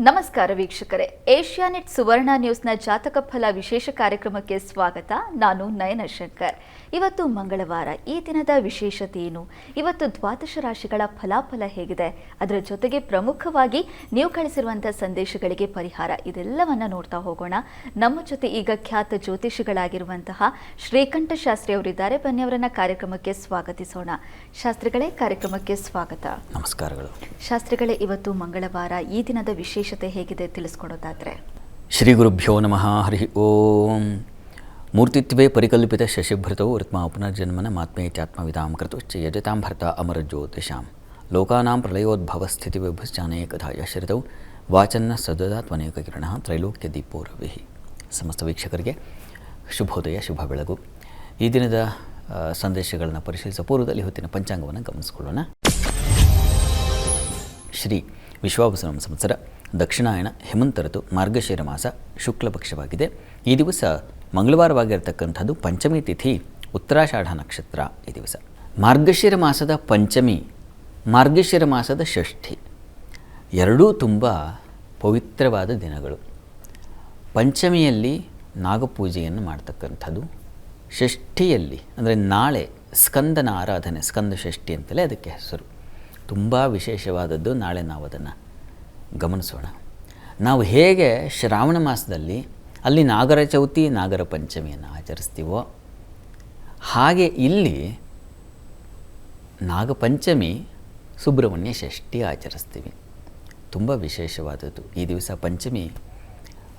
ನಮಸ್ಕಾರ ವೀಕ್ಷಕರೇ. ಏಷ್ಯಾನೆಟ್ ಸುವರ್ಣ ನ್ಯೂಸ್ನ ಜಾತಕ ಫಲ ವಿಶೇಷ ಕಾರ್ಯಕ್ರಮಕ್ಕೆ ಸ್ವಾಗತ. ನಾನು ನಯನ ಶಂಕರ್. ಇವತ್ತು ಮಂಗಳವಾರ. ಈ ದಿನದ ವಿಶೇಷತೆ ಏನು? ಇವತ್ತು ದ್ವಾದಶ ರಾಶಿಗಳ ಫಲಾಫಲ ಹೇಗಿದೆ? ಅದರ ಜೊತೆಗೆ ಪ್ರಮುಖವಾಗಿ ನೀವು ಕಳಿಸಿರುವಂತಹ ಸಂದೇಶಗಳಿಗೆ ಪರಿಹಾರ ಇದೆಲ್ಲವನ್ನ ನೋಡ್ತಾ ಹೋಗೋಣ. ನಮ್ಮ ಜೊತೆ ಈಗ ಖ್ಯಾತ ಜ್ಯೋತಿಷಿಗಳಾಗಿರುವಂತಹ ಶ್ರೀಕಂಠ ಶಾಸ್ತ್ರಿ ಅವರಿದ್ದಾರೆ. ಬನ್ನಿ ಅವರನ್ನ ಕಾರ್ಯಕ್ರಮಕ್ಕೆ ಸ್ವಾಗತಿಸೋಣ. ಶಾಸ್ತ್ರಿಗಳೇ ಕಾರ್ಯಕ್ರಮಕ್ಕೆ ಸ್ವಾಗತ. ನಮಸ್ಕಾರಗಳು. ಶಾಸ್ತ್ರಿಗಳೇ ಇವತ್ತು ಮಂಗಳವಾರ. ಈ ದಿನದ ವಿಶೇಷತೆ ಹೇಗಿದೆ ತಿಳಿಸ್ಕೊಡೋದಾದರೆ? ಶ್ರೀ ಗುರುಭ್ಯೋ ನಮಃ, ಹರಿ ಓಂ. ಮೂರ್ತಿತ್ವೇ ಪರಿಕಲ್ಪಿತ ಶಶಿಭೃತೌ ಋತ್ಮ ಪುನರ್ಜನ್ಮನ ಮಾತ್ಮೇತ್ಯಾತ್ಮವಿದಾಂ ಕೃತುಶ್ಚ ಯಜತಾಂ ಭರ್ತ ಅಮರಜ್ಯೋತಿಷಾಂ. ಲೋಕಾನಾಂ ಪ್ರಳಯೋದ್ಭವ ಸ್ಥಿತಿ ಕಥಾಯ ಶ್ರಿತೌ. ವಾಚನ್ನ ಸದದಾತ್ಮನೇಕ ಕಿರಣ ತ್ರೈಲೋಕ್ಯ ದೀಪೋ ರವಿಹಿ ಸಮಸ್ತ ವೀಕ್ಷಕರಿಗೆ ಶುಭೋದಯ, ಶುಭ ಬೆಳಗು. ಈ ದಿನದ ಸಂದೇಶಗಳನ್ನು ಪರಿಶೀಲಿಸುವ ಪೂರ್ವದಲ್ಲಿ ಹೊತ್ತಿನ ಪಂಚಾಂಗವನ್ನು ಗಮನಿಸಿಕೊಳ್ಳೋಣ. ಶ್ರೀ ವಿಶ್ವಾಭಸನ ಸಂವತ್ಸರ. ದಕ್ಷಿಣಾಯಣ ಹೇಮಂತ ಋತು ಮಾರ್ಗಶಿರ ಮಾಸ ಶುಕ್ಲ ಪಕ್ಷವಾಗಿದೆ. ಈ ದಿವಸ ಮಂಗಳವಾರವಾಗಿರ್ತಕ್ಕಂಥದ್ದು ಪಂಚಮಿ ತಿಥಿ, ಉತ್ತರಾಷಾಢ ನಕ್ಷತ್ರ ಈ ದಿವಸ. ಮಾರ್ಗಶಿರ ಮಾಸದ ಪಂಚಮಿ, ಮಾರ್ಗಶಿರ ಮಾಸದ ಷಷ್ಠಿ. ಎರಡೂ ತುಂಬ ಪವಿತ್ರವಾದ ದಿನಗಳು. ಪಂಚಮಿಯಲ್ಲಿ ನಾಗಪೂಜೆಯನ್ನು ಮಾಡ್ತಕ್ಕಂಥದ್ದು. ಷಷ್ಠಿಯಲ್ಲಿ, ಅಂದರೆ ನಾಳೆ ಸ್ಕಂದನ ಆರಾಧನೆ, ಸ್ಕಂದ ಷಷ್ಠಿ ಅಂತಲೇ ಅದಕ್ಕೆ ಹೆಸರು. ತುಂಬ ವಿಶೇಷವಾದದ್ದು ನಾಳೆ ನಾವು ಅದನ್ನು ಗಮನಿಸೋಣ. ನಾವು ಹೇಗೆ ಶ್ರಾವಣ ಮಾಸದಲ್ಲಿ ಅಲ್ಲಿ ನಾಗರ ಚೌತಿ, ನಾಗರ ಪಂಚಮಿಯನ್ನು ಆಚರಿಸ್ತೀವೋ, ಹಾಗೆ ಇಲ್ಲಿ ನಾಗಪಂಚಮಿ ಸುಬ್ರಹ್ಮಣ್ಯ ಷಷ್ಠಿ ಆಚರಿಸ್ತೀವಿ. ತುಂಬ ವಿಶೇಷವಾದದ್ದು. ಈ ದಿವಸ ಪಂಚಮಿ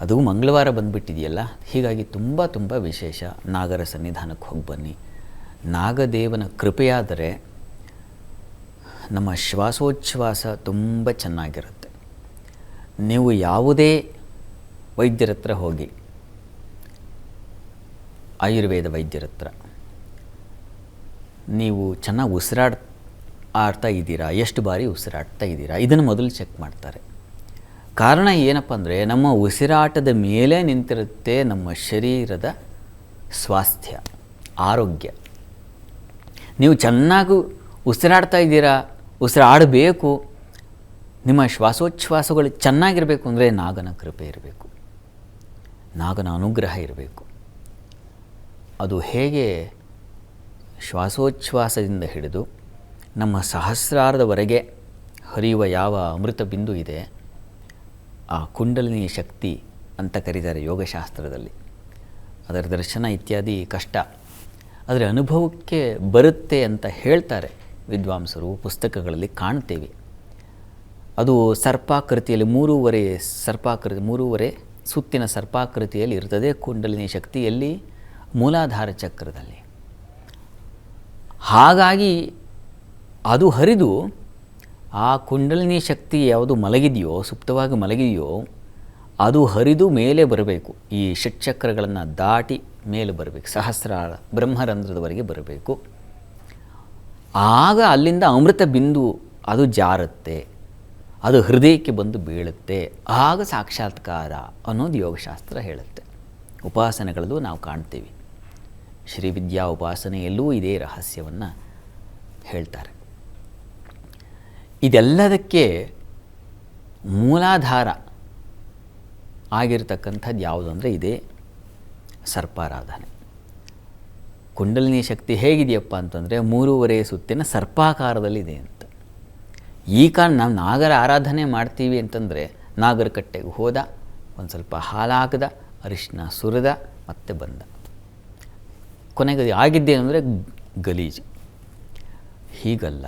ಅದು ಮಂಗಳವಾರ ಬಂದುಬಿಟ್ಟಿದೆಯಲ್ಲ, ಹೀಗಾಗಿ ತುಂಬ ತುಂಬ ವಿಶೇಷ. ನಾಗರ ಸನ್ನಿಧಾನಕ್ಕೆ ಹೋಗಿ ಬನ್ನಿ. ನಾಗದೇವನ ಕೃಪೆಯಾದರೆ ನಮ್ಮ ಶ್ವಾಸೋಚ್ಛ್ವಾಸ ತುಂಬ ಚೆನ್ನಾಗಿರುತ್ತೆ. ನೀವು ಯಾವುದೇ ವೈದ್ಯರ ಹತ್ರ ಹೋಗಿ, ಆಯುರ್ವೇದ ವೈದ್ಯರ ಹತ್ರ, ನೀವು ಚೆನ್ನಾಗಿ ಉಸಿರಾಡ್, ಆಡ್ತಾ ಇದ್ದೀರಾ, ಎಷ್ಟು ಬಾರಿ ಉಸಿರಾಡ್ತಾ ಇದ್ದೀರಾ, ಇದನ್ನು ಮೊದಲು ಚೆಕ್ ಮಾಡ್ತಾರೆ. ಕಾರಣ ಏನಪ್ಪ ಅಂದರೆ, ನಮ್ಮ ಉಸಿರಾಟದ ಮೇಲೆ ನಿಂತಿರುತ್ತೆ ನಮ್ಮ ಶರೀರದ ಸ್ವಾಸ್ಥ್ಯ, ಆರೋಗ್ಯ. ನೀವು ಚೆನ್ನಾಗಿ ಉಸಿರಾಡ್ತಾ ಇದ್ದೀರಾ, ಉಸಿರಾಡಬೇಕು ನಿಮ್ಮ ಶ್ವಾಸೋಚ್ಛ್ವಾಸಗಳು ಚೆನ್ನಾಗಿರಬೇಕು ಅಂದರೆ ನಾಗನ ಕೃಪೆ ಇರಬೇಕು. ನಾಗನ ಅನುಗ್ರಹ ಇರಬೇಕು. ಅದು ಹೇಗೆ ಶ್ವಾಸೋಚ್ಛ್ವಾಸದಿಂದ ಹಿಡಿದು ನಮ್ಮ ಸಹಸ್ರಾರದವರೆಗೆ ಹರಿಯುವ ಯಾವ ಅಮೃತ ಬಿಂದು ಇದೆ, ಆ ಕುಂಡಲಿನಿ ಶಕ್ತಿ ಅಂತ ಕರೀತಾರೆ ಯೋಗಶಾಸ್ತ್ರದಲ್ಲಿ. ಅದರ ದರ್ಶನ ಇತ್ಯಾದಿ ಕಷ್ಟ. ಆದರೆ ಅನುಭವಕ್ಕೆ ಬರುತ್ತೆ ಅಂತ ಹೇಳ್ತಾರೆ ವಿದ್ವಾಂಸರು, ಪುಸ್ತಕಗಳಲ್ಲಿ ಕಾಣ್ತೇವೆ ಅದು ಸರ್ಪಾಕೃತಿಯಲ್ಲಿ ಮೂರುವರೆ ಸರ್ಪಾಕೃತಿ, ಮೂರುವರೆ ಸುತ್ತಿನ ಸರ್ಪಾಕೃತಿಯಲ್ಲಿ ಇರ್ತದೆ, ಕುಂಡಲಿನಿ ಶಕ್ತಿಯಲ್ಲಿ ಮೂಲಾಧಾರ ಚಕ್ರದಲ್ಲಿ. ಹಾಗಾಗಿ ಅದು ಹರಿದು ಆ ಕುಂಡಲಿನಿ ಶಕ್ತಿ ಯಾವುದು ಮಲಗಿದೆಯೋ, ಸುಪ್ತವಾಗಿ ಮಲಗಿದೆಯೋ, ಅದು ಹರಿದು ಮೇಲೆ ಬರಬೇಕು. ಈ ಷಟ್ಚಕ್ರಗಳನ್ನು ದಾಟಿ ಮೇಲೆ ಬರಬೇಕು. ಸಹಸ್ರ ಬ್ರಹ್ಮರಂಧ್ರದವರೆಗೆ ಬರಬೇಕು. ಆಗ ಅಲ್ಲಿಂದ ಅಮೃತ ಬಿಂದು ಅದು ಜಾರುತ್ತೆ. ಅದು ಹೃದಯಕ್ಕೆ ಬಂದು ಬೀಳುತ್ತೆ. ಆಗ ಸಾಕ್ಷಾತ್ಕಾರ ಅನ್ನೋದು ಯೋಗಶಾಸ್ತ್ರ ಹೇಳುತ್ತೆ. ಉಪಾಸನೆಗಳಲ್ಲೂ ನಾವು ಕಾಣ್ತೀವಿ. ಶ್ರೀವಿದ್ಯಾ ಉಪಾಸನೆಯಲ್ಲೂ ಇದೇ ರಹಸ್ಯವನ್ನು ಹೇಳ್ತಾರೆ. ಇದೆಲ್ಲದಕ್ಕೆ ಮೂಲಾಧಾರ ಆಗಿರತಕ್ಕಂಥದ್ದು ಯಾವುದು ಅಂದರೆ ಇದೇ ಸರ್ಪಾರಾಧನೆ. ಕುಂಡಲಿನಿ ಶಕ್ತಿ ಹೇಗಿದೆಯಪ್ಪ ಅಂತಂದರೆ ಮೂರುವರೆ ಸುತ್ತಿನ ಸರ್ಪಾಕಾರದಲ್ಲಿದೆ ಈ ಕಾರಣ ನಾವು ನಾಗರ ಆರಾಧನೆ ಮಾಡ್ತೀವಿ ಅಂತಂದರೆ ನಾಗರಕಟ್ಟೆಗೆ ಹೋದ, ಒಂದು ಸ್ವಲ್ಪ ಹಾಲಾಗದ ಅರಿಶಿನ ಸುರಿದ, ಮತ್ತೆ ಬಂದ. ಕೊನೆಗೆ ಆಗಿದ್ದೆ ಅಂದರೆ ಗಲೀಜು. ಹೀಗಲ್ಲ.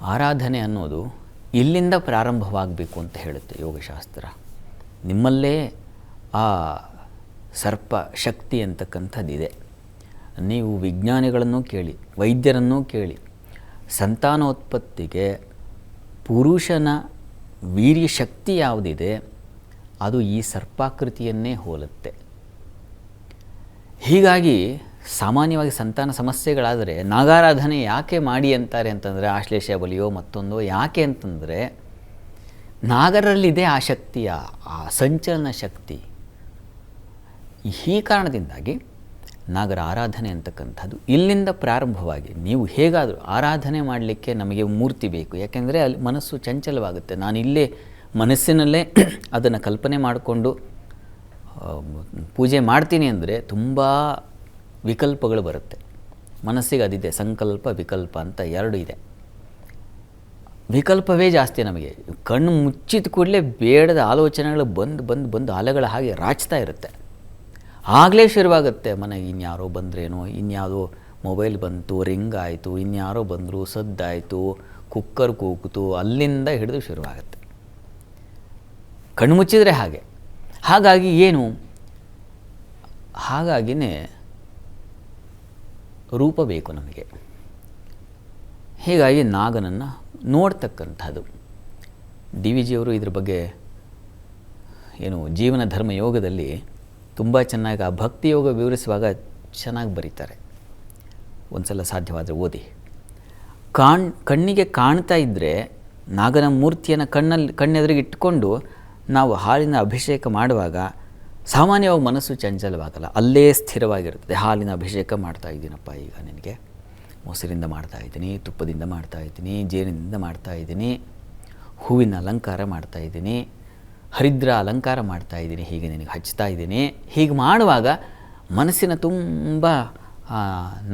ಆರಾಧನೆ ಅನ್ನೋದು ಇಲ್ಲಿಂದ ಪ್ರಾರಂಭವಾಗಬೇಕು ಅಂತ ಹೇಳುತ್ತೆ ಯೋಗಶಾಸ್ತ್ರ. ನಿಮ್ಮಲ್ಲೇ ಆ ಸರ್ಪ ಶಕ್ತಿ ಅಂತಕ್ಕಂಥದ್ದಿದೆ. ನೀವು ವಿಜ್ಞಾನಿಗಳನ್ನು ಕೇಳಿ, ವೈದ್ಯರನ್ನೂ ಕೇಳಿ, ಸಂತಾನೋತ್ಪತ್ತಿಗೆ ಪುರುಷನ ವೀರ್ಯ ಶಕ್ತಿ ಯಾವುದಿದೆ, ಅದು ಈ ಸರ್ಪಾಕೃತಿಯನ್ನೇ ಹೋಲುತ್ತೆ. ಹೀಗಾಗಿ ಸಾಮಾನ್ಯವಾಗಿ ಸಂತಾನ ಸಮಸ್ಯೆಗಳಾದರೆ ನಾಗಾರಾಧನೆ ಯಾಕೆ ಮಾಡಿ ಅಂತಾರೆ ಅಂತಂದರೆ ಆಶ್ಲೇಷ ಬಲಿಯೋ ಮತ್ತೊಂದು ಯಾಕೆ ಅಂತಂದರೆ ನಾಗರಲ್ಲಿದೆ ಆ ಶಕ್ತಿಯ, ಆ ಸಂಚಲನ ಶಕ್ತಿ. ಈ ಕಾರಣದಿಂದಾಗಿ ನಾಗರ ಆರಾಧನೆ ಅಂತಕ್ಕಂಥದ್ದು ಇಲ್ಲಿಂದ ಪ್ರಾರಂಭವಾಗಿ ನೀವು ಹೇಗಾದರೂ ಆರಾಧನೆ ಮಾಡಲಿಕ್ಕೆ ನಮಗೆ ಮೂರ್ತಿ ಬೇಕು. ಯಾಕೆಂದರೆ ಅಲ್ಲಿ ಮನಸ್ಸು ಚಂಚಲವಾಗುತ್ತೆ. ನಾನು ಇಲ್ಲೇ ಮನಸ್ಸಿನಲ್ಲೇ ಅದನ್ನು ಕಲ್ಪನೆ ಮಾಡಿಕೊಂಡು ಪೂಜೆ ಮಾಡ್ತೀನಿ ಅಂದರೆ ತುಂಬ ವಿಕಲ್ಪಗಳು ಬರುತ್ತೆ. ಮನಸ್ಸಿಗೆ ಅದಿದೆ, ಸಂಕಲ್ಪ, ವಿಕಲ್ಪ ಅಂತ ಎರಡು ಇದೆ. ವಿಕಲ್ಪವೇ ಜಾಸ್ತಿ ನಮಗೆ. ಕಣ್ಣು ಮುಚ್ಚಿದ ಕೂಡಲೇ ಬೇಡದ ಆಲೋಚನೆಗಳು ಬಂದು ಬಂದು ಬಂದು ಅಲೆಗಳ ಹಾಗೆ ರಾಚ್ತಾ ಇರುತ್ತೆ. ಆಗಲೇ ಶುರುವಾಗುತ್ತೆ. ಮನೆಗೆ ಇನ್ಯಾರೋ ಬಂದ್ರೇನೋ ಇನ್ಯಾವುದೋ ಮೊಬೈಲ್ ಬಂತು, ರಿಂಗ್ ಆಯಿತು, ಇನ್ಯಾರೋ ಬಂದರು, ಸದ್ದಾಯಿತು, ಕುಕ್ಕರ್ ಕೂಗಿತು, ಅಲ್ಲಿಂದ ಹಿಡಿದು ಶುರುವಾಗುತ್ತೆ. ಕಣ್ಣು ಮುಚ್ಚಿದರೆ ಹಾಗೆ. ಹಾಗಾಗಿ ಏನು? ಹಾಗಾಗಿನೇ ರೂಪ ಬೇಕು ನಮಗೆ. ಹೀಗಾಗಿ ನಾಗನನ್ನು ನೋಡ್ತಕ್ಕಂಥದ್ದು. ಡಿ ವಿ ಜಿಯವರು ಇದ್ರ ಬಗ್ಗೆ ಏನು, ಜೀವನ ಧರ್ಮ ಯೋಗದಲ್ಲಿ ತುಂಬ ಚೆನ್ನಾಗಿ ಆ ಭಕ್ತಿ ಯೋಗ ವಿವರಿಸುವಾಗ ಚೆನ್ನಾಗಿ ಬರೀತಾರೆ. ಒಂದು ಸಲ ಸಾಧ್ಯವಾದರೆ ಓದಿ. ಕಾಣ್, ಕಣ್ಣಿಗೆ ಕಾಣ್ತಾ ಇದ್ದರೆ ನಾಗನ ಮೂರ್ತಿಯನ್ನು ಕಣ್ಣಲ್ಲಿ, ಕಣ್ಣೆದುರಿಗೆ ಇಟ್ಕೊಂಡು ನಾವು ಹಾಲಿನ ಅಭಿಷೇಕ ಮಾಡುವಾಗ ಸಾಮಾನ್ಯವಾಗಿ ಮನಸ್ಸು ಚಂಚಲವಾಗಲ್ಲ. ಅಲ್ಲೇ ಸ್ಥಿರವಾಗಿರುತ್ತದೆ. ಹಾಲಿನ ಅಭಿಷೇಕ ಮಾಡ್ತಾ ಇದ್ದೀನಪ್ಪ ಈಗ ನಿನಗೆ. ಮೊಸರಿಂದ ಮಾಡ್ತಾ ಇದ್ದೀನಿ, ತುಪ್ಪದಿಂದ ಮಾಡ್ತಾ ಇದ್ದೀನಿ ಜೇನಿನಿಂದ ಮಾಡ್ತಾ ಇದ್ದೀನಿ, ಹೂವಿನ ಅಲಂಕಾರ ಮಾಡ್ತಾ ಇದ್ದೀನಿ. ಹರಿದ್ರ ಅಲಂಕಾರ ಮಾಡ್ತಾ ಇದ್ದೀನಿ, ಹೀಗೆ ನಿನಗೆ ಹಚ್ತಾ ಇದ್ದೀನಿ. ಹೀಗೆ ಮಾಡುವಾಗ ಮನಸ್ಸಿನ ತುಂಬ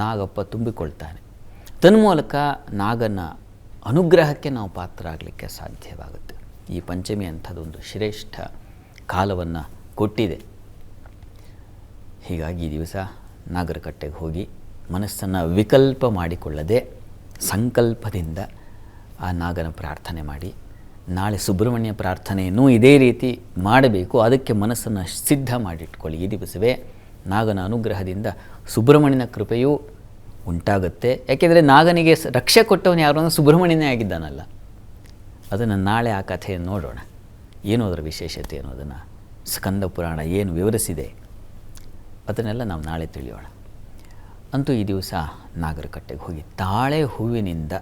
ನಾಗಪ್ಪ ತುಂಬಿಕೊಳ್ತಾನೆ. ತನ್ಮೂಲಕ ನಾಗನ ಅನುಗ್ರಹಕ್ಕೆ ನಾವು ಪಾತ್ರ ಆಗಲಿಕ್ಕೆ ಸಾಧ್ಯವಾಗುತ್ತೆ. ಈ ಪಂಚಮಿ ಅಂಥದ್ದೊಂದು ಶ್ರೇಷ್ಠ ಕಾಲವನ್ನು ಕೊಟ್ಟಿದೆ. ಹೀಗಾಗಿ ಈ ದಿವಸ ನಾಗರಕಟ್ಟೆಗೆ ಹೋಗಿ ಮನಸ್ಸನ್ನು ವಿಕಲ್ಪ ಮಾಡಿಕೊಳ್ಳದೆ ಸಂಕಲ್ಪದಿಂದ ಆ ನಾಗನ ಪ್ರಾರ್ಥನೆ ಮಾಡಿ ನಾಳೆ ಸುಬ್ರಹ್ಮಣ್ಯ ಪ್ರಾರ್ಥನೆಯನ್ನು ಇದೇ ರೀತಿ ಮಾಡಬೇಕು. ಅದಕ್ಕೆ ಮನಸ್ಸನ್ನು ಸಿದ್ಧ ಮಾಡಿಟ್ಕೊಳ್ಳಿ. ಈ ದಿವಸವೇ ನಾಗನ ಅನುಗ್ರಹದಿಂದ ಸುಬ್ರಹ್ಮಣ್ಯನ ಕೃಪೆಯೂ ಉಂಟಾಗುತ್ತೆ. ಯಾಕೆಂದರೆ ನಾಗನಿಗೆ ರಕ್ಷೆ ಕೊಟ್ಟವನು ಯಾರು ಅಂದರೆ ಸುಬ್ರಹ್ಮಣ್ಯನೇ ಆಗಿದ್ದಾನಲ್ಲ. ಅದನ್ನು ನಾಳೆ ಆ ಕಥೆಯನ್ನು ನೋಡೋಣ. ಏನು ಅದರ ವಿಶೇಷತೆ ಅನ್ನೋದನ್ನು ಸ್ಕಂದ ಪುರಾಣ ಏನು ವಿವರಿಸಿದೆ ಅದನ್ನೆಲ್ಲ ನಾವು ನಾಳೆ ತಿಳಿಯೋಣ. ಅಂತೂ ಈ ದಿವಸ ನಾಗರಕಟ್ಟೆಗೆ ಹೋಗಿ ತಾಳೆ ಹೂವಿನಿಂದ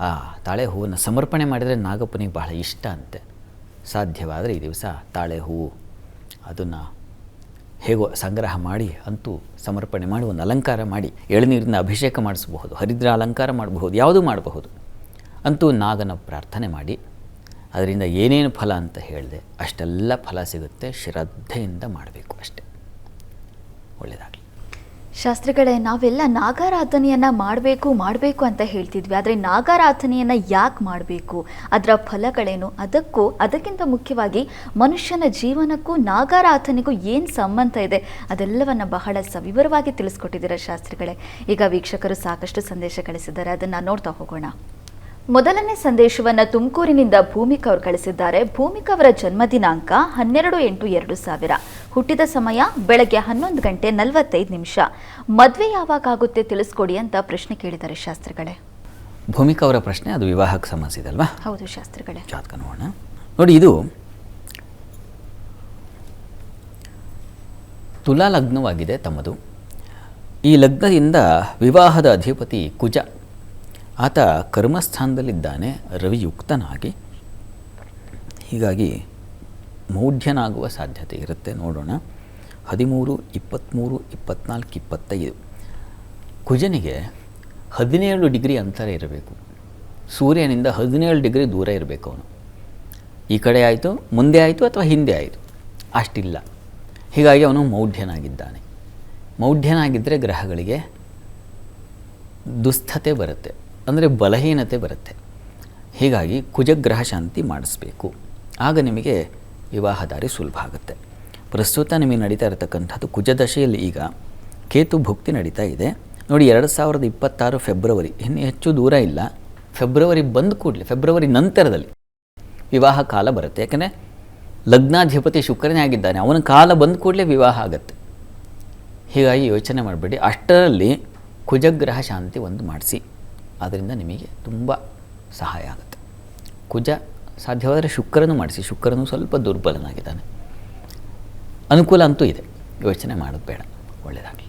ಆ ತಾಳೆ ಹೂವನ್ನು ಸಮರ್ಪಣೆ ಮಾಡಿದರೆ ನಾಗಪ್ಪನಿಗೆ ಬಹಳ ಇಷ್ಟ ಅಂತೆ. ಸಾಧ್ಯವಾದರೆ ಈ ದಿವಸ ತಾಳೆ ಹೂವು ಅದನ್ನು ಹೇಗೋ ಸಂಗ್ರಹ ಮಾಡಿ, ಅಂತೂ ಸಮರ್ಪಣೆ ಮಾಡಿ, ಒಂದು ಅಲಂಕಾರ ಮಾಡಿ, ಎಳನೀರಿನ ಅಭಿಷೇಕ ಮಾಡಿಸಬಹುದು, ಹರಿದ್ರ ಅಲಂಕಾರ ಮಾಡಬಹುದು, ಯಾವುದೂ ಮಾಡಬಹುದು. ಅಂತೂ ನಾಗನ ಪ್ರಾರ್ಥನೆ ಮಾಡಿ, ಅದರಿಂದ ಏನೇನು ಫಲ ಅಂತ ಹೇಳಿದೆ, ಅಷ್ಟೆಲ್ಲ ಫಲ ಸಿಗುತ್ತೆ, ಶ್ರದ್ಧೆಯಿಂದ ಮಾಡಬೇಕು ಅಷ್ಟೆ. ಒಳ್ಳೆಯದಾಗಲಿ ಶಾಸ್ತ್ರಿಗಳೇ, ನಾವೆಲ್ಲ ನಾಗಾರಾಧನೆಯನ್ನ ಮಾಡಬೇಕು ಮಾಡಬೇಕು ಅಂತ ಹೇಳ್ತಿದ್ವಿ. ಆದರೆ ನಾಗಾರಾಧನೆಯನ್ನ ಯಾಕೆ ಮಾಡಬೇಕು? ಅದರ ಫಲಗಳೇನು? ಅದಕ್ಕೂ, ಅದಕ್ಕಿಂತ ಮುಖ್ಯವಾಗಿ ಮನುಷ್ಯನ ಜೀವನಕ್ಕೂ, ನಾಗಾರಾಧನೆಗೂ ಏನು ಸಂಬಂಧ ಇದೆ? ಅದೆಲ್ಲವನ್ನ ಬಹಳ ಸವಿವರವಾಗಿ ತಿಳಿಸ್ಕೊಟ್ಟಿದ್ದೀರಾ ಶಾಸ್ತ್ರಿಗಳೇ. ಈಗ ವೀಕ್ಷಕರು ಸಾಕಷ್ಟು ಸಂದೇಶ ಕಳಿಸಿದ್ದಾರೆ. ಅದನ್ನು ನೋಡ್ತಾ ಹೋಗೋಣ. ಮೊದಲನೇ ಸಂದೇಶವನ್ನ ತುಮಕೂರಿನಿಂದ ಭೂಮಿಕಾ ಅವರು ಕಳಿಸಿದ್ದಾರೆ. ಭೂಮಿಕಾ ಅವರ ಜನ್ಮ ದಿನಾಂಕ ಹನ್ನೆರಡು ಎಂಟು ಎರಡು ಸಾವಿರ. ಹುಟ್ಟಿದ ಸಮಯ ಬೆಳಗ್ಗೆ ಹನ್ನೊಂದು ಗಂಟೆ ನಲವತ್ತೈದು ನಿಮಿಷ. ಮದುವೆ ಯಾವಾಗ ಆಗುತ್ತೆ ತಿಳಿಸ್ಕೊಡಿ ಅಂತ ಪ್ರಶ್ನೆ ಕೇಳಿದ್ದಾರೆ ಶಾಸ್ತ್ರಿಗಳೇ. ಭೂಮಿಕಾ ಅವರ ಪ್ರಶ್ನೆ ಅದು ವಿವಾಹಕ್ಕೆ ಸಂಬಂಧಿಸಿದಲ್ವಾ ಹೌದು ಶಾಸ್ತ್ರಿಗಳೇ. ಜಾತಕ ನೋಡೋಣ. ನೋಡಿ ಇದು ತುಲಾ ಲಗ್ನವಾಗಿದೆ ತಮ್ಮದು. ಈ ಲಗ್ನದಿಂದ ವಿವಾಹದ ಅಧಿಪತಿ ಕುಜ. ಆತ ಕರ್ಮಸ್ಥಾನದಲ್ಲಿದ್ದಾನೆ, ರವಿಯುಕ್ತನಾಗಿ. ಹೀಗಾಗಿ ಮೌಢ್ಯನಾಗುವ ಸಾಧ್ಯತೆ ಇರುತ್ತೆ, ನೋಡೋಣ. ಹದಿಮೂರು ಇಪ್ಪತ್ತ್ಮೂರು ಇಪ್ಪತ್ನಾಲ್ಕು, ಇಪ್ಪತ್ತೈದು. ಕುಜನಿಗೆ ಹದಿನೇಳು ಡಿಗ್ರಿ ಅಂತರ ಇರಬೇಕು. ಸೂರ್ಯನಿಂದ ಹದಿನೇಳು ಡಿಗ್ರಿ ದೂರ ಇರಬೇಕು ಅವನು. ಈ ಕಡೆ ಆಯಿತು, ಮುಂದೆ ಆಯಿತು ಅಥವಾ ಹಿಂದೆ ಆಯಿತು? ಅಷ್ಟಿಲ್ಲ. ಹೀಗಾಗಿ ಅವನು ಮೌಢ್ಯನಾಗಿದ್ದಾನೆ. ಮೌಢ್ಯನಾಗಿದ್ದರೆ ಗ್ರಹಗಳಿಗೆ ದುಸ್ಥತೆ ಬರುತ್ತೆ. ಅಂದರೆ ಬಲಹೀನತೆ ಬರುತ್ತೆ. ಹೀಗಾಗಿ ಕುಜಗ್ರಹ ಶಾಂತಿ ಮಾಡಿಸ್ಬೇಕು. ಆಗ ನಿಮಗೆ ವಿವಾಹ ದಾರಿ ಸುಲಭ ಆಗುತ್ತೆ. ಪ್ರಸ್ತುತ ನಿಮಗೆ ನಡೀತಾ ಇರತಕ್ಕಂಥದ್ದು ಕುಜದಶೆಯಲ್ಲಿ ಈಗ ಕೇತು ಭುಕ್ತಿ ನಡೀತಾ ಇದೆ. ನೋಡಿ, ಎರಡು ಸಾವಿರದ ಇಪ್ಪತ್ತಾರು ಫೆಬ್ರವರಿ, ಇನ್ನು ಹೆಚ್ಚು ದೂರ ಇಲ್ಲ. ಫೆಬ್ರವರಿ ಬಂದ ಕೂಡಲೇ, ಫೆಬ್ರವರಿ ನಂತರದಲ್ಲಿ ವಿವಾಹ ಕಾಲ ಬರುತ್ತೆ. ಯಾಕಂದರೆ ಲಗ್ನಾಧಿಪತಿ ಶುಕ್ರನೇ ಆಗಿದ್ದಾನೆ. ಅವನ ಕಾಲ ಬಂದ ಕೂಡಲೇ ವಿವಾಹ ಆಗುತ್ತೆ. ಹೀಗಾಗಿ ಯೋಚನೆ ಮಾಡಬೇಡಿ. ಅಷ್ಟರಲ್ಲಿ ಕುಜಗ್ರಹ ಶಾಂತಿ ಒಂದು ಮಾಡಿಸಿ. ಅದರಿಂದ ನಿಮಗೆ ತುಂಬ ಸಹಾಯ ಆಗುತ್ತೆ. ಕುಜ ಸಾಧ್ಯವಾದರೆ ಶುಕ್ರನು ಮಾಡಿಸಿ, ಶುಕ್ರನು ಸ್ವಲ್ಪ ದುರ್ಬಲನಾಗಿದ್ದಾನೆ. ಅನುಕೂಲ ಅಂತೂ ಇದೆ. ಯೋಚನೆ ಮಾಡೋದು ಬೇಡ ಒಳ್ಳೆಯದಾಗಲಿ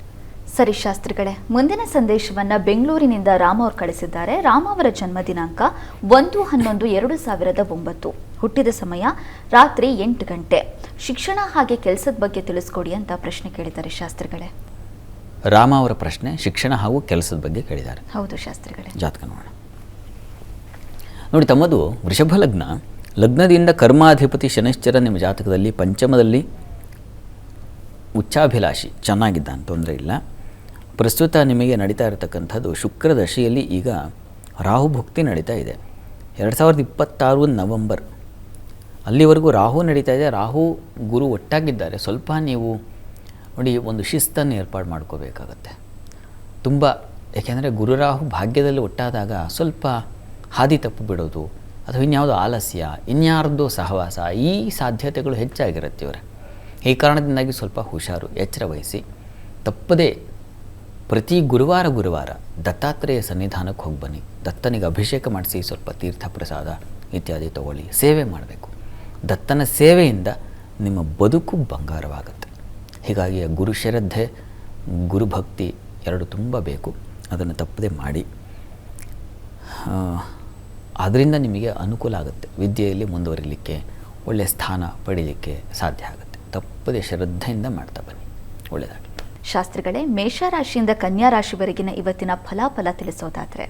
ಸರಿ ಶಾಸ್ತ್ರಿಗಳೇ, ಮುಂದಿನ ಸಂದೇಶವನ್ನ ಬೆಂಗಳೂರಿನಿಂದ ರಾಮ ಅವರು ಕಳಿಸಿದ್ದಾರೆ. ರಾಮ ಅವರ ಜನ್ಮ ದಿನಾಂಕ ಒಂದು ಹನ್ನೊಂದು ಎರಡು ಸಾವಿರದ ಒಂಬತ್ತು. ಹುಟ್ಟಿದ ಸಮಯ ರಾತ್ರಿ ಎಂಟು ಗಂಟೆ. ಶಿಕ್ಷಣ ಹಾಗೆ ಕೆಲಸದ ಬಗ್ಗೆ ತಿಳಿಸ್ಕೊಡಿ ಅಂತ ಪ್ರಶ್ನೆ ಕೇಳಿದ್ದಾರೆ ಶಾಸ್ತ್ರಿಗಳೇ. ರಾಮ ಅವರ ಪ್ರಶ್ನೆ ಶಿಕ್ಷಣ ಹಾಗೂ ಕೆಲಸದ ಬಗ್ಗೆ ಕೇಳಿದ್ದಾರೆ. ಹೌದು ಶಾಸ್ತ್ರಿಗಳೇ. ಜಾತಕ ನೋಡೋಣ. ನೋಡಿ ತಮ್ಮದು ವೃಷಭ ಲಗ್ನ. ಲಗ್ನದಿಂದ ಕರ್ಮಾಧಿಪತಿ ಶನಿಶ್ಚರ ನಿಮ್ಮ ಜಾತಕದಲ್ಲಿ ಪಂಚಮದಲ್ಲಿ ಉಚ್ಚಾಭಿಲಾಷಿ ಚೆನ್ನಾಗಿದ್ದಾನೆ ತೊಂದರೆ ಇಲ್ಲ. ಪ್ರಸ್ತುತ ನಿಮಗೆ ನಡೀತಾ ಇರತಕ್ಕಂಥದ್ದು ಶುಕ್ರ ದಶೆಯಲ್ಲಿ ಈಗ ರಾಹುಭುಕ್ತಿ ನಡೀತಾ ಇದೆ. ಎರಡು ಸಾವಿರದ ಇಪ್ಪತ್ತಾರು ನವಂಬರ್. ಅಲ್ಲಿವರೆಗೂ ರಾಹು ನಡೀತಾ ಇದೆ. ರಾಹು ಗುರು ಒಟ್ಟಾಗಿದ್ದಾರೆ. ಸ್ವಲ್ಪ ನೀವು ನೋಡಿ, ಒಂದು ಶಿಸ್ತನ್ನು ಏರ್ಪಾಡು ಮಾಡ್ಕೋಬೇಕಾಗತ್ತೆ. ತುಂಬ, ಯಾಕೆಂದರೆ ಗುರುರಾಹು ಭಾಗ್ಯದಲ್ಲಿ ಒಟ್ಟಾದಾಗ ಸ್ವಲ್ಪ ಹಾದಿ ತಪ್ಪು ಬಿಡೋದು, ಅಥವಾ ಇನ್ಯಾವುದೋ ಆಲಸ್ಯ, ಇನ್ಯಾರ್ದೋ ಸಹವಾಸ, ಈ ಸಾಧ್ಯತೆಗಳು ಹೆಚ್ಚಾಗಿರುತ್ತೆ ಇವರ. ಈ ಕಾರಣದಿಂದಾಗಿ ಸ್ವಲ್ಪ ಹುಷಾರು, ಎಚ್ಚರ ವಹಿಸಿ. ತಪ್ಪದೇ, ಪ್ರತಿ ಗುರುವಾರ ಗುರುವಾರ ದತ್ತಾತ್ರೇಯ ಸನ್ನಿಧಾನಕ್ಕೆ ಹೋಗಿ ಬನ್ನಿ. ದತ್ತನಿಗೆ ಅಭಿಷೇಕ ಮಾಡಿಸಿ, ಸ್ವಲ್ಪ ತೀರ್ಥ ಪ್ರಸಾದ ಇತ್ಯಾದಿ ತಗೊಳ್ಳಿ. ಸೇವೆ ಮಾಡಬೇಕು. ದತ್ತನ ಸೇವೆಯಿಂದ ನಿಮ್ಮ ಬದುಕು ಬಂಗಾರವಾಗುತ್ತೆ. ಹೀಗಾಗಿ ಗುರು ಶ್ರದ್ಧೆ ಗುರುಭಕ್ತಿ ಎರಡು ತುಂಬ ಬೇಕು. ಅದನ್ನು ತಪ್ಪದೆ ಮಾಡಿ. ಅದರಿಂದ ನಿಮಗೆ ಅನುಕೂಲ ಆಗುತ್ತೆ. ವಿದ್ಯೆಯಲ್ಲಿ ಮುಂದುವರಿಲಿಕ್ಕೆ ಒಳ್ಳೆಯ ಸ್ಥಾನ ಪಡೀಲಿಕ್ಕೆ ಸಾಧ್ಯ ಆಗುತ್ತೆ. ತಪ್ಪದೆ ಶ್ರದ್ಧೆಯಿಂದ ಮಾಡ್ತಾ ಬನ್ನಿ. ಒಳ್ಳೆಯದಾಗಿ ಶಾಸ್ತ್ರಿಗಳೇ ಮೇಷರಾಶಿಯಿಂದ ಕನ್ಯಾ ರಾಶಿವರೆಗಿನ ಇವತ್ತಿನ ಫಲಾಫಲ ತಿಳಿಸೋದಾದ್ರೆ?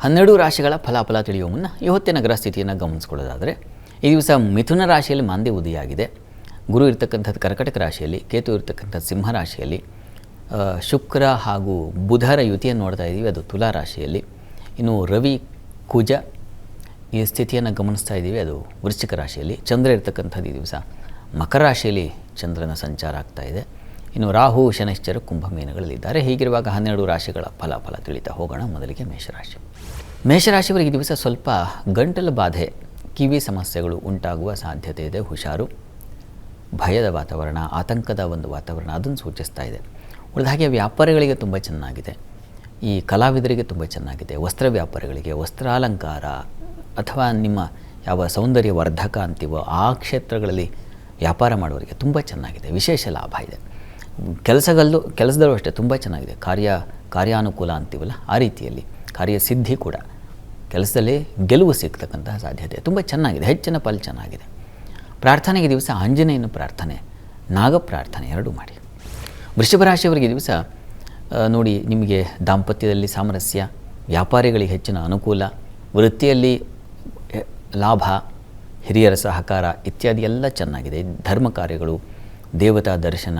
ಹನ್ನೆರಡು ರಾಶಿಗಳ ಫಲಾಫಲ ತಿಳಿಯುವ ಮುನ್ನ ಇವತ್ತಿನ ಗ್ರಹ ಸ್ಥಿತಿಯನ್ನು ಗಮನಿಸ್ಕೊಳ್ಳೋದಾದರೆ ಈ ದಿವಸ ಮಿಥುನ ರಾಶಿಯಲ್ಲಿ ಮಾಂದ್ಯ ಉದಿಯಾಗಿದೆ. ಗುರು ಇರ್ತಕ್ಕಂಥದ್ದು ಕರ್ಕಟಕ ರಾಶಿಯಲ್ಲಿ, ಕೇತು ಇರ್ತಕ್ಕಂಥದ್ದು ಸಿಂಹ ರಾಶಿಯಲ್ಲಿ ಶುಕ್ರ ಹಾಗೂ ಬುಧರ ಯುತಿಯನ್ನು ನೋಡ್ತಾ ಇದ್ದೀವಿ. ಅದು ತುಲಾ ರಾಶಿಯಲ್ಲಿ. ಇನ್ನು ರವಿ, ಕುಜ ಈ ಸ್ಥಿತಿಯನ್ನು ಗಮನಿಸ್ತಾ ಇದ್ದೀವಿ. ಅದು ವೃಶ್ಚಿಕ ರಾಶಿಯಲ್ಲಿ. ಚಂದ್ರ ಇರ್ತಕ್ಕಂಥದ್ದು ಈ ದಿವಸ ಮಕರ ರಾಶಿಯಲ್ಲಿ ಚಂದ್ರನ ಸಂಚಾರ ಆಗ್ತಾ ಇದೆ. ಇನ್ನು ರಾಹು, ಶನಿಶ್ಚರ ಕುಂಭ ಮೀನುಗಳಲ್ಲಿದ್ದಾರೆ ಹೀಗಿರುವಾಗ ಹನ್ನೆರಡು ರಾಶಿಗಳ ಫಲ ಫಲ ತಿಳಿತಾ ಹೋಗೋಣ. ಮೊದಲಿಗೆ ಮೇಷರಾಶಿ. ಮೇಷರಾಶಿಯವರಿಗೆ ದಿವಸ ಸ್ವಲ್ಪ ಗಂಟಲು ಬಾಧೆ. ಕಿವಿ ಸಮಸ್ಯೆಗಳು ಉಂಟಾಗುವ ಸಾಧ್ಯತೆ ಇದೆ. ಹುಷಾರು. ಭಯದ ವಾತಾವರಣ, ಆತಂಕದ ಒಂದು ವಾತಾವರಣ ಅದನ್ನು ಸೂಚಿಸ್ತಾ ಇದೆ. ಉಳಿದ ಹಾಗೆ ವ್ಯಾಪಾರಿಗಳಿಗೆ ತುಂಬ ಚೆನ್ನಾಗಿದೆ. ಈ ಕಲಾವಿದರಿಗೆ ತುಂಬ ಚೆನ್ನಾಗಿದೆ. ವಸ್ತ್ರ ವ್ಯಾಪಾರಿಗಳಿಗೆ, ವಸ್ತ್ರಾಲಂಕಾರ ಅಥವಾ ನಿಮ್ಮ ಯಾವ ಸೌಂದರ್ಯ ವರ್ಧಕ ಅಂತೀವೋ ಆ ಕ್ಷೇತ್ರಗಳಲ್ಲಿ ವ್ಯಾಪಾರ ಮಾಡೋರಿಗೆ ತುಂಬ ಚೆನ್ನಾಗಿದೆ. ವಿಶೇಷ ಲಾಭ ಇದೆ. ಕೆಲಸಗಲ್ಲೂ, ಕೆಲಸದಲ್ಲೂ ಅಷ್ಟೇ ತುಂಬ ಚೆನ್ನಾಗಿದೆ. ಕಾರ್ಯ, ಕಾರ್ಯಾನುಕೂಲ ಅಂತೀವಲ್ಲ ಆ ರೀತಿಯಲ್ಲಿ, ಕಾರ್ಯಸಿದ್ಧಿ ಕೂಡ. ಕೆಲಸದಲ್ಲಿ ಗೆಲುವು ಸಿಗ್ತಕ್ಕಂತಹ ಸಾಧ್ಯತೆ. ತುಂಬ ಚೆನ್ನಾಗಿದೆ. ಹೆಚ್ಚಿನ ಫಲ ಚೆನ್ನಾಗಿದೆ. ಪ್ರಾರ್ಥನೆಗೆ ದಿವಸ ಆಂಜನೇಯನ ಪ್ರಾರ್ಥನೆ, ನಾಗ ಪ್ರಾರ್ಥನೆ ಎರಡೂ ಮಾಡಿ. ವೃಷಭ ರಾಶಿಯವರಿಗೆ ದಿವಸ ನೋಡಿ ನಿಮಗೆ ದಾಂಪತ್ಯದಲ್ಲಿ ಸಾಮರಸ್ಯ, ವ್ಯಾಪಾರಿಗಳಿಗೆ ಹೆಚ್ಚಿನ ಅನುಕೂಲ, ವೃತ್ತಿಯಲ್ಲಿ ಲಾಭ, ಹಿರಿಯರ ಸಹಕಾರ ಇತ್ಯಾದಿ ಎಲ್ಲ ಚೆನ್ನಾಗಿದೆ. ಧರ್ಮ ಕಾರ್ಯಗಳು, ದೇವತಾ ದರ್ಶನ,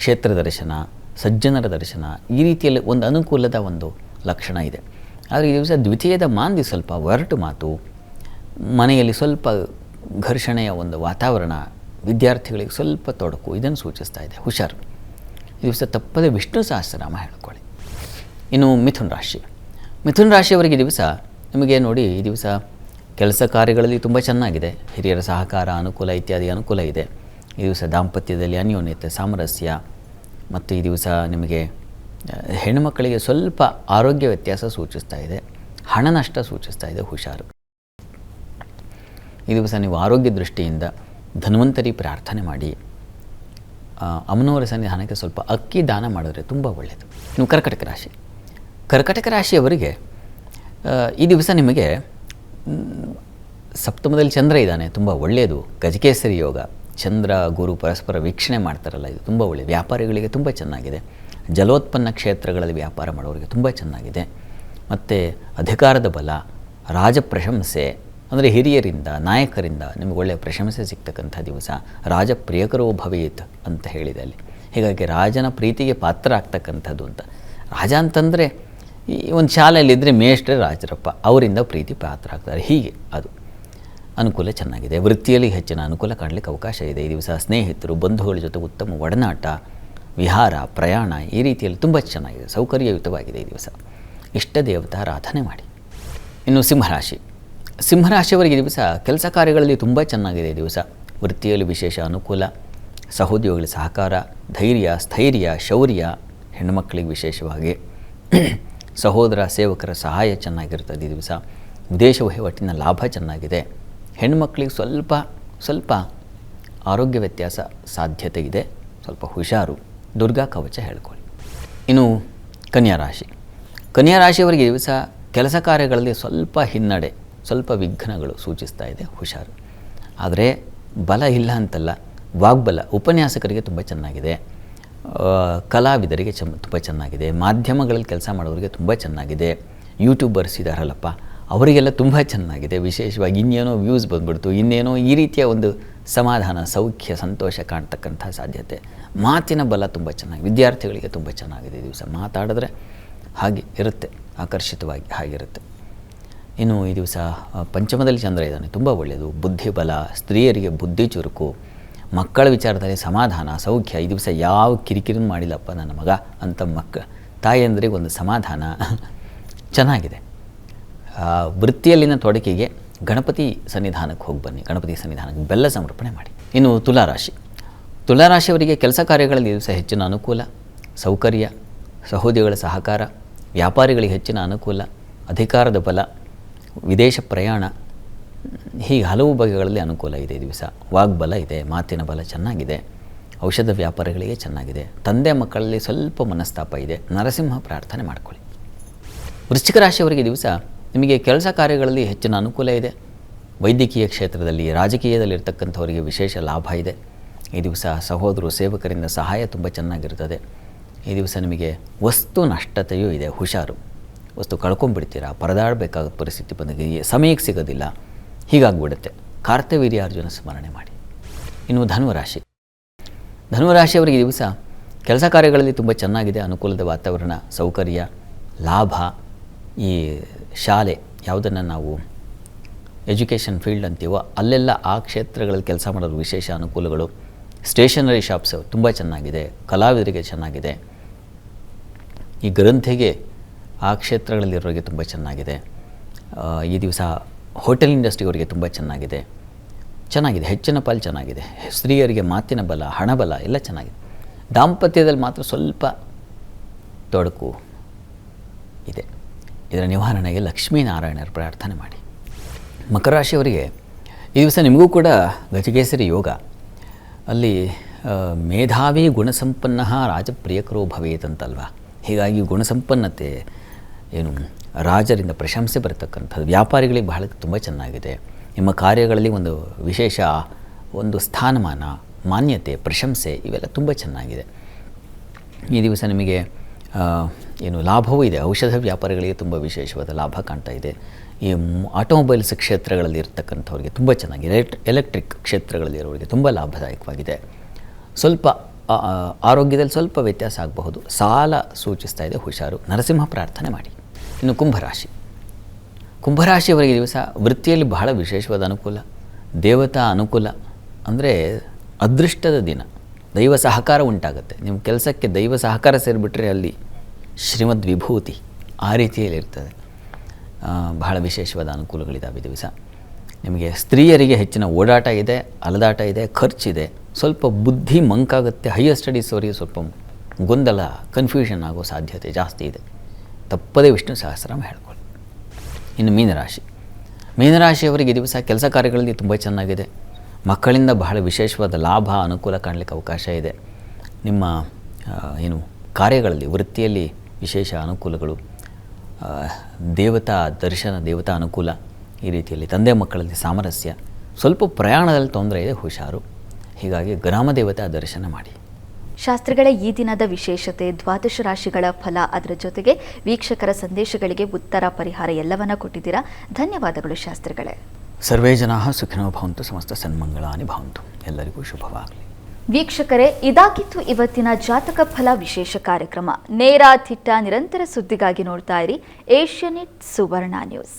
ಕ್ಷೇತ್ರ ದರ್ಶನ, ಸಜ್ಜನರ ದರ್ಶನ ಈ ರೀತಿಯಲ್ಲಿ ಒಂದು ಅನುಕೂಲದ ಒಂದು ಲಕ್ಷಣ ಇದೆ. ಆದರೆ ಈ ದಿವಸ ದ್ವಿತೀಯದ ಮಾಂದಿ ಸ್ವಲ್ಪ ಒರಟು ಮಾತು, ಮನೆಯಲ್ಲಿ ಸ್ವಲ್ಪ ಘರ್ಷಣೆಯ ಒಂದು ವಾತಾವರಣ ವಿದ್ಯಾರ್ಥಿಗಳಿಗೆ ಸ್ವಲ್ಪ ತೊಡಕು, ಇದನ್ನು ಸೂಚಿಸ್ತಾ ಇದೆ. ಹುಷಾರು. ಈ ದಿವಸ ತಪ್ಪದೆ ವಿಷ್ಣು ಸಹಸ್ರನಾಮ ಹೇಳ್ಕೊಳ್ಳಿ. ಇನ್ನು ಮಿಥುನ್ ರಾಶಿ. ಮಿಥುನ್ ರಾಶಿಯವರಿಗೆ ದಿವಸ ನಿಮಗೆ ನೋಡಿ, ಈ ದಿವಸ ಕೆಲಸ ಕಾರ್ಯಗಳಲ್ಲಿ ತುಂಬ ಚೆನ್ನಾಗಿದೆ. ಹಿರಿಯರ ಸಹಕಾರ ಅನುಕೂಲ ಇತ್ಯಾದಿ ಅನುಕೂಲ ಇದೆ. ಈ ದಿವಸ ದಾಂಪತ್ಯದಲ್ಲಿ ಅನ್ಯೋನ್ಯತೆ, ಸಾಮರಸ್ಯ, ಮತ್ತು ಈ ದಿವಸ ನಿಮಗೆ ಹೆಣ್ಣುಮಕ್ಕಳಿಗೆ ಸ್ವಲ್ಪ ಆರೋಗ್ಯ ವ್ಯತ್ಯಾಸ ಸೂಚಿಸ್ತಾ ಇದೆ. ಹಣ ನಷ್ಟ ಸೂಚಿಸ್ತಾ ಇದೆ, ಹುಷಾರು. ಈ ದಿವಸ ನೀವು ಆರೋಗ್ಯ ದೃಷ್ಟಿಯಿಂದ ಧನ್ವಂತರಿ ಪ್ರಾರ್ಥನೆ ಮಾಡಿ ಅಮ್ಮನವರ ಸನ್ನಿಧಾನಕ್ಕೆ ಸ್ವಲ್ಪ ಅಕ್ಕಿ ದಾನ ಮಾಡಿದ್ರೆ ತುಂಬ ಒಳ್ಳೆಯದು ನೀವು ಕರ್ಕಟಕ ರಾಶಿ. ಕರ್ಕಟಕ ರಾಶಿಯವರಿಗೆ ಈ ದಿವಸ ನಿಮಗೆ ಸಪ್ತಮದಲ್ಲಿ ಚಂದ್ರ ಇದ್ದಾನೆ, ತುಂಬ ಒಳ್ಳೆಯದು ಗಜಕೇಸರಿ ಯೋಗ, ಚಂದ್ರ, ಗುರು ಪರಸ್ಪರ ವೀಕ್ಷಣೆ ಮಾಡ್ತಾರಲ್ಲ, ಇದು ತುಂಬ ಒಳ್ಳೆಯ ವ್ಯಾಪಾರಿಗಳಿಗೆ ತುಂಬ ಚೆನ್ನಾಗಿದೆ. ಜಲೋತ್ಪನ್ನ ಕ್ಷೇತ್ರಗಳಲ್ಲಿ ವ್ಯಾಪಾರ ಮಾಡೋರಿಗೆ ತುಂಬ ಚೆನ್ನಾಗಿದೆ. ಮತ್ತು ಅಧಿಕಾರದ ಬಲ ರಾಜ ಪ್ರಶಂಸೆ ಅಂದರೆ ಹಿರಿಯರಿಂದ, ನಾಯಕರಿಂದ ನಿಮಗೆ ಒಳ್ಳೆಯ ಪ್ರಶಂಸೆ ಸಿಗ್ತಕ್ಕಂಥ ದಿವಸ ರಾಜ ಪ್ರಿಯಕರೋ ಭವೇತ್ ಅಂತ ಹೇಳಿದೆ ಅಲ್ಲಿ. ಹೀಗಾಗಿ ರಾಜನ ಪ್ರೀತಿಗೆ ಪಾತ್ರ ಆಗ್ತಕ್ಕಂಥದ್ದು ಅಂತ. ರಾಜ ಅಂತಂದರೆ ಈ ಒಂದು ಶಾಲೆಯಲ್ಲಿದ್ದರೆ ಮೇಷ್ಟ್ರೆ ರಾಜರಪ್ಪ, ಅವರಿಂದ ಪ್ರೀತಿ ಪಾತ್ರ ಆಗ್ತಾರೆ. ಹೀಗೆ ಅದು. ಅನುಕೂಲ ಚೆನ್ನಾಗಿದೆ. ವೃತ್ತಿಯಲ್ಲಿ ಹೆಚ್ಚಿನ ಅನುಕೂಲ ಕಾಣಲಿಕ್ಕೆ ಅವಕಾಶ ಇದೆ. ಈ ದಿವಸ ಸ್ನೇಹಿತರು, ಬಂಧುಗಳ ಜೊತೆ ಉತ್ತಮ ಒಡನಾಟ, ವಿಹಾರ, ಪ್ರಯಾಣ ಈ ರೀತಿಯಲ್ಲಿ ತುಂಬ ಚೆನ್ನಾಗಿದೆ. ಸೌಕರ್ಯಯುತವಾಗಿದೆ ಈ ದಿವಸ. ಇಷ್ಟ ದೇವತಾರಾಧನೆ ಮಾಡಿ. ಇನ್ನು ಸಿಂಹರಾಶಿ. ಸಿಂಹರಾಶಿಯವರಿಗೆ ದಿವಸ ಕೆಲಸ ಕಾರ್ಯಗಳಲ್ಲಿ ತುಂಬ ಚೆನ್ನಾಗಿದೆ ದಿವಸ. ವೃತ್ತಿಯಲ್ಲಿ ವಿಶೇಷ ಅನುಕೂಲ, ಸಹೋದ್ಯೋಗಿಗಳ ಸಹಕಾರ, ಧೈರ್ಯ, ಸ್ಥೈರ್ಯ, ಶೌರ್ಯ ಹೆಣ್ಣುಮಕ್ಕಳಿಗೆ ವಿಶೇಷವಾಗಿ. ಸಹೋದರ, ಸೇವಕರ ಸಹಾಯ ಚೆನ್ನಾಗಿರ್ತದೆ ಈ ದಿವಸ. ವಿದೇಶ ವಹಿವಾಟಿನ ಲಾಭ ಚೆನ್ನಾಗಿದೆ. ಹೆಣ್ಣುಮಕ್ಕಳಿಗೆ ಸ್ವಲ್ಪ ಸ್ವಲ್ಪ ಆರೋಗ್ಯ ವ್ಯತ್ಯಾಸ ಸಾಧ್ಯತೆ ಇದೆ. ಸ್ವಲ್ಪ ಹುಷಾರು. ದುರ್ಗಾ ಕವಚ ಹೇಳ್ಕೊಳ್ಳಿ. ಇನ್ನು ಕನ್ಯಾ ರಾಶಿ. ಕನ್ಯಾ ರಾಶಿಯವರಿಗೆ ದಿವಸ ಕೆಲಸ ಕಾರ್ಯಗಳಲ್ಲಿ ಸ್ವಲ್ಪ ಹಿನ್ನಡೆ. ಸ್ವಲ್ಪ ವಿಘ್ನಗಳು ಸೂಚಿಸ್ತಾ ಇದೆ, ಹುಷಾರು. ಆದರೆ ಬಲ ಇಲ್ಲ ಅಂತಲ್ಲ, ವಾಗ್ಬಲ ಉಪನ್ಯಾಸಕರಿಗೆ ತುಂಬ ಚೆನ್ನಾಗಿದೆ. ಕಲಾವಿದರಿಗೆ ಚಮ್ ತುಂಬ ಚೆನ್ನಾಗಿದೆ. ಮಾಧ್ಯಮಗಳಲ್ಲಿ ಕೆಲಸ ಮಾಡೋರಿಗೆ ತುಂಬ ಚೆನ್ನಾಗಿದೆ. ಯೂಟ್ಯೂಬರ್ಸ್ ಇದ್ದಾರಲ್ಲಪ್ಪ ಅವರಿಗೆಲ್ಲ ತುಂಬ ಚೆನ್ನಾಗಿದೆ. ವಿಶೇಷವಾಗಿ ಇನ್ನೇನೋ ವ್ಯೂಸ್ ಬಂದ್ಬಿಡ್ತು, ಇನ್ನೇನೋ ಈ ರೀತಿಯ ಒಂದು ಸಮಾಧಾನ, ಸೌಖ್ಯ, ಸಂತೋಷ ಕಾಣ್ತಕ್ಕಂಥ ಸಾಧ್ಯತೆ. ಮಾತಿನ ಬಲ ತುಂಬ ಚೆನ್ನಾಗಿ, ವಿದ್ಯಾರ್ಥಿಗಳಿಗೆ ತುಂಬ ಚೆನ್ನಾಗಿದೆ ದಿವಸ. ಮಾತಾಡಿದ್ರೆ ಹಾಗೆ ಇರುತ್ತೆ, ಆಕರ್ಷಿತವಾಗಿ ಹಾಗಿರುತ್ತೆ ಇನ್ನು ಈ ದಿವಸ ಪಂಚಮದಲ್ಲಿ ಚಂದ್ರ ಇದ್ದಾನೆ. ತುಂಬ ಒಳ್ಳೆಯದು. ಬುದ್ಧಿಬಲ, ಸ್ತ್ರೀಯರಿಗೆ ಬುದ್ಧಿ ಚುರುಕು, ಮಕ್ಕಳ ವಿಚಾರದಲ್ಲಿ ಸಮಾಧಾನ, ಸೌಖ್ಯ. ಈ ದಿವಸ ಯಾವ ಕಿರಿಕಿರಿನೂ ಮಾಡಿಲ್ಲಪ್ಪ ನನ್ನ ಮಗ. ಅಂತ ಮಕ್ಕ ತಾಯಿಯಂದ್ರಿಗೆ ಒಂದು ಸಮಾಧಾನ. ಚೆನ್ನಾಗಿದೆ. ವೃತ್ತಿಯಲ್ಲಿನ ತೊಡಕಿಗೆ ಗಣಪತಿ ಸನ್ನಿಧಾನಕ್ಕೆ ಹೋಗಿ ಬನ್ನಿ. ಗಣಪತಿ ಸನ್ನಿಧಾನಕ್ಕೆ ಬೆಲ್ಲ ಸಮರ್ಪಣೆ ಮಾಡಿ. ಇನ್ನು ತುಲಾರಾಶಿ. ತುಲಾರಾಶಿಯವರಿಗೆ ಕೆಲಸ ಕಾರ್ಯಗಳಲ್ಲಿ ದಿವಸ ಹೆಚ್ಚಿನ ಅನುಕೂಲ. ಸೌಕರ್ಯ, ಸಹೋದ್ಯೋಗಿಗಳ ಸಹಕಾರ, ವ್ಯಾಪಾರಿಗಳಿಗೆ ಹೆಚ್ಚಿನ ಅನುಕೂಲ, ಅಧಿಕಾರದ ಬಲ ವಿದೇಶ ಪ್ರಯಾಣ, ಹೀಗೆ ಹಲವು ಬಗೆಗಳಲ್ಲಿ ಅನುಕೂಲ ಇದೆ ದಿವಸ. ವಾಗ್ಬಲ ಇದೆ, ಮಾತಿನ ಬಲ ಚೆನ್ನಾಗಿದೆ, ಔಷಧ ವ್ಯಾಪಾರಿಗಳಿಗೆ ಚೆನ್ನಾಗಿದೆ. ತಂದೆ ಮಕ್ಕಳಲ್ಲಿ ಸ್ವಲ್ಪ ಮನಸ್ತಾಪ ಇದೆ, ನರಸಿಂಹ ಪ್ರಾರ್ಥನೆ ಮಾಡಿಕೊಳ್ಳಿ. ವೃಶ್ಚಿಕ ರಾಶಿಯವರಿಗೆ ದಿವಸ ನಿಮಗೆ ಕೆಲಸ ಕಾರ್ಯಗಳಲ್ಲಿ ಹೆಚ್ಚಿನ ಅನುಕೂಲ ಇದೆ. ವೈದ್ಯಕೀಯ ಕ್ಷೇತ್ರದಲ್ಲಿ, ರಾಜಕೀಯದಲ್ಲಿರ್ತಕ್ಕಂಥವರಿಗೆ ವಿಶೇಷ ಲಾಭ ಇದೆ. ಈ ದಿವಸ ಸಹೋದರು ಸೇವಕರಿಂದ ಸಹಾಯ ತುಂಬ ಚೆನ್ನಾಗಿರ್ತದೆ. ಈ ದಿವಸ ನಿಮಗೆ ವಸ್ತು ನಷ್ಟತೆಯೂ ಇದೆ, ಹುಷಾರು. ವಸ್ತು ಕಳ್ಕೊಂಡ್ಬಿಡ್ತೀರಾ? ಪರದಾಡಬೇಕಾದ ಪರಿಸ್ಥಿತಿ ಬಂದಾಗ ಸಮಯಕ್ಕೆ ಸಿಗೋದಿಲ್ಲ. ಹೀಗಾಗ್ಬಿಡುತ್ತೆ. ಕಾರ್ತವೀರ್ಯಾರ್ಜುನ ಸ್ಮರಣೆ ಮಾಡಿ. ಇನ್ನು ಧನುರಾಶಿ. ಧನುರಾಶಿಯವರಿಗೆ ದಿವಸ ಕೆಲಸ ಕಾರ್ಯಗಳಲ್ಲಿ ತುಂಬ ಚೆನ್ನಾಗಿದೆ. ಅನುಕೂಲದ ವಾತಾವರಣ, ಸೌಕರ್ಯ, ಲಾಭ. ಈ ಶಾಲೆ ಯಾವುದನ್ನು ನಾವು ಎಜುಕೇಷನ್ ಫೀಲ್ಡ್ ಅಂತೀವೋ, ಅಲ್ಲೆಲ್ಲ ಆ ಕ್ಷೇತ್ರಗಳಲ್ಲಿ ಕೆಲಸ ಮಾಡೋದು ವಿಶೇಷ ಅನುಕೂಲಗಳು. ಸ್ಟೇಷನರಿ ಶಾಪ್ಸ್ ತುಂಬ ಚೆನ್ನಾಗಿದೆ. ಕಲಾವಿದರಿಗೆ ಚೆನ್ನಾಗಿದೆ. ಈ ಗ್ರಂಥಿಗೆ ಆ ಕ್ಷೇತ್ರಗಳಲ್ಲಿರೋರಿಗೆ ತುಂಬ ಚೆನ್ನಾಗಿದೆ. ಈ ದಿವಸ ಹೋಟೆಲ್ ಇಂಡಸ್ಟ್ರಿಯವರಿಗೆ ತುಂಬ ಚೆನ್ನಾಗಿದೆ. ಚೆನ್ನಾಗಿದೆ, ಹೆಚ್ಚಿನ ಪಾಲು ಚೆನ್ನಾಗಿದೆ. ಸ್ತ್ರೀಯರಿಗೆ ಮಾತಿನ ಬಲ ಹಣಬಲ ಎಲ್ಲ ಚೆನ್ನಾಗಿದೆ. ದಾಂಪತ್ಯದಲ್ಲಿ ಮಾತ್ರ ಸ್ವಲ್ಪ ತೊಡಕು ಇದೆ. ಇದರ ನಿವಾರಣೆಗೆ ಲಕ್ಷ್ಮೀನಾರಾಯಣರ ಪ್ರಾರ್ಥನೆ ಮಾಡಿ. ಮಕರ ರಾಶಿಯವರಿಗೆ ಈ ದಿವಸ ನಿಮಗೂ ಕೂಡ ಗಜಕೇಸರಿ ಯೋಗ. ಅಲ್ಲಿ ಮೇಧಾವಿ ಗುಣಸಂಪನ್ನ ರಾಜಪ್ರಿಯಕರೋ ಭವೇತ್ ಅಂತಲ್ವ? ಹೀಗಾಗಿ ಗುಣಸಂಪನ್ನತೆ ಏನು, ರಾಜರಿಂದ ಪ್ರಶಂಸೆ ಬರತಕ್ಕಂಥದ್ದು. ವ್ಯಾಪಾರಿಗಳಿಗೆ ಬಹಳ ತುಂಬ ಚೆನ್ನಾಗಿದೆ. ನಿಮ್ಮ ಕಾರ್ಯಗಳಲ್ಲಿ ಒಂದು ವಿಶೇಷ, ಒಂದು ಸ್ಥಾನಮಾನ, ಮಾನ್ಯತೆ, ಪ್ರಶಂಸೆ ಇವೆಲ್ಲ ತುಂಬ ಚೆನ್ನಾಗಿದೆ. ಈ ದಿವಸ ನಿಮಗೆ ಏನು ಲಾಭವೂ ಇದೆ. ಔಷಧ ವ್ಯಾಪಾರಿಗಳಿಗೆ ತುಂಬ ವಿಶೇಷವಾದ ಲಾಭ ಕಾಣ್ತಾ ಇದೆ. ಈ ಆಟೋಮೊಬೈಲ್ಸ್ ಕ್ಷೇತ್ರಗಳಲ್ಲಿ ಇರತಕ್ಕಂಥವ್ರಿಗೆ ತುಂಬ ಚೆನ್ನಾಗಿದೆ ಎಲೆಕ್ಟ್, ಎಲೆಕ್ಟ್ರಿಕ್ ಕ್ಷೇತ್ರಗಳಲ್ಲಿರೋರಿಗೆ ತುಂಬ ಲಾಭದಾಯಕವಾಗಿದೆ. ಸ್ವಲ್ಪ ಆರೋಗ್ಯದಲ್ಲಿ ಸ್ವಲ್ಪ ವ್ಯತ್ಯಾಸ ಆಗಬಹುದು. ಸಾಲ ಸೂಚಿಸ್ತಾ ಇದೆ. ಹುಷಾರು. ನರಸಿಂಹ ಪ್ರಾರ್ಥನೆ ಮಾಡಿ. ಇನ್ನು ಕುಂಭರಾಶಿ. ಕುಂಭರಾಶಿಯವರಿಗೆ ದಿವಸ ವೃತ್ತಿಯಲ್ಲಿ ಬಹಳ ವಿಶೇಷವಾದ ಅನುಕೂಲ. ದೇವತಾ ಅನುಕೂಲ ಅಂದರೆ ಅದೃಷ್ಟದ ದಿನ. ದೈವ ಸಹಕಾರ ಉಂಟಾಗುತ್ತೆ. ನಿಮ್ಮ ಕೆಲಸಕ್ಕೆ ದೈವ ಸಹಕಾರ ಸೇರಿಬಿಟ್ರೆ ಅಲ್ಲಿ ಶ್ರೀಮದ್ ವಿಭೂತಿ ಆ ರೀತಿಯಲ್ಲಿ ಇರ್ತದೆ. ಬಹಳ ವಿಶೇಷವಾದ ಅನುಕೂಲಗಳಿದ್ದಾವೆ ದಿವಸ. ನಿಮಗೆ ಸ್ತ್ರೀಯರಿಗೆ ಹೆಚ್ಚಿನ ಓಡಾಟ ಇದೆ, ಅಲದಾಟ ಇದೆ ಖರ್ಚಿದೆ ಸ್ವಲ್ಪ ಬುದ್ಧಿ ಮಂಕಾಗುತ್ತೆ. ಹೈಯರ್ ಸ್ಟಡೀಸ್ ಅವರಿಗೆ ಸ್ವಲ್ಪ ಗೊಂದಲ ಕನ್ಫ್ಯೂಷನ್ ಆಗೋ ಸಾಧ್ಯತೆ ಜಾಸ್ತಿ ಇದೆ. ತಪ್ಪದೇ ವಿಷ್ಣು ಸಹಸ್ರನಾಮ ಹೇಳ್ಕೊಳ್ಳಿ ಇನ್ನು ಮೀನರಾಶಿ. ಮೀನರಾಶಿಯವರಿಗೆ ದಿವಸ ಕೆಲಸ ಕಾರ್ಯಗಳಲ್ಲಿ ತುಂಬ ಚೆನ್ನಾಗಿದೆ. ಮಕ್ಕಳಿಂದ ಬಹಳ ವಿಶೇಷವಾದ ಲಾಭ, ಅನುಕೂಲ ಕಾಣಲಿಕ್ಕೆ ಅವಕಾಶ ಇದೆ. ನಿಮ್ಮ ಏನು ಕಾರ್ಯಗಳಲ್ಲಿ, ವೃತ್ತಿಯಲ್ಲಿ ವಿಶೇಷ ಅನುಕೂಲಗಳು ದೇವತಾ ದರ್ಶನ, ದೇವತಾ ಅನುಕೂಲ ಈ ರೀತಿಯಲ್ಲಿ ತಂದೆ ಮಕ್ಕಳಲ್ಲಿ ಸಾಮರಸ್ಯ. ಸ್ವಲ್ಪ ಪ್ರಯಾಣದಲ್ಲಿ ತೊಂದರೆ ಇದೆ, ಹುಷಾರು. ಹೀಗಾಗಿ ಗ್ರಾಮ ದೇವತಾ ದರ್ಶನ ಮಾಡಿ. ಶಾಸ್ತ್ರಿಗಳ ಈ ದಿನದ ವಿಶೇಷತೆ ದ್ವಾದಶ ರಾಶಿಗಳ ಫಲ ಅದರ ಜೊತೆಗೆ ವೀಕ್ಷಕರ ಸಂದೇಶಗಳಿಗೆ ಉತ್ತರ ಪರಿಹಾರ ಎಲ್ಲವನ್ನ ಕೊಟ್ಟಿದ್ದೀರಾ? ಧನ್ಯವಾದಗಳು ಶಾಸ್ತ್ರಿಗಳೇ. ಸರ್ವೇ ಜನಾ ಸುಖಿನೋ ಭವಂತು ಸಮಸ್ತ ಸನ್ಮಂಗಳಾನಿ ಭವಂತು. ಎಲ್ಲರಿಗೂ ಶುಭವಾಗಲಿ. ವೀಕ್ಷಕರೇ ಇದಾಗಿತ್ತು ಇವತ್ತಿನ ಜಾತಕ ಫಲ ವಿಶೇಷ ಕಾರ್ಯಕ್ರಮ. ನೇರ ತಿಟ್ಟ ನಿರಂತರ ಸುದ್ದಿಗಾಗಿ ನೋಡ್ತಾ ಇರಿ ಏಷ್ಯನೆಟ್ ಸುವರ್ಣ ನ್ಯೂಸ್.